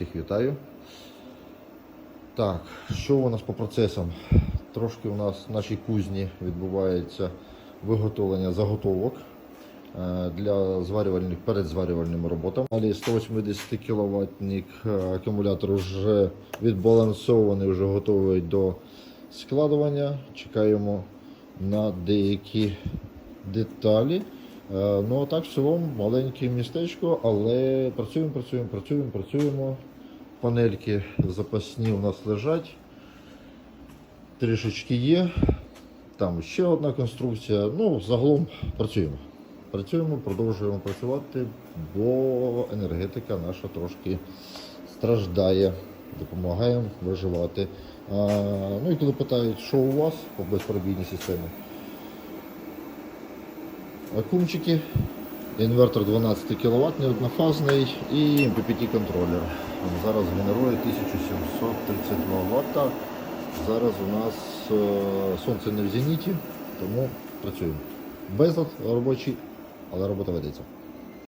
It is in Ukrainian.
Всіх вітаю. Так, що у нас по процесам? Трошки у нас в нашій кузні відбувається виготовлення заготовок е, для зварювальних перед зварювальними роботами. Далі 180 кВт акумулятор вже відбалансований, вже готовий до складування. Чекаємо на деякі деталі. Е, Ну а так в цілому маленьке містечко, але працюємо, працюємо, працюємо, працюємо. Панельки запасні у нас лежать. Трішечки є. Там ще одна конструкція. Ну, загалом працюємо. Працюємо, продовжуємо працювати, бо енергетика наша трошки страждає. Допомагаємо виживати. А, ну і коли питають, що у вас по безпробійній системі, Акумчики, інвертор 12 кВт, однофазний і MPPT контролер. Зараз генерує 1732 Вт. Зараз у нас е, сонце не в зеніті, тому працюємо. Безлад робочий, але робота ведеться.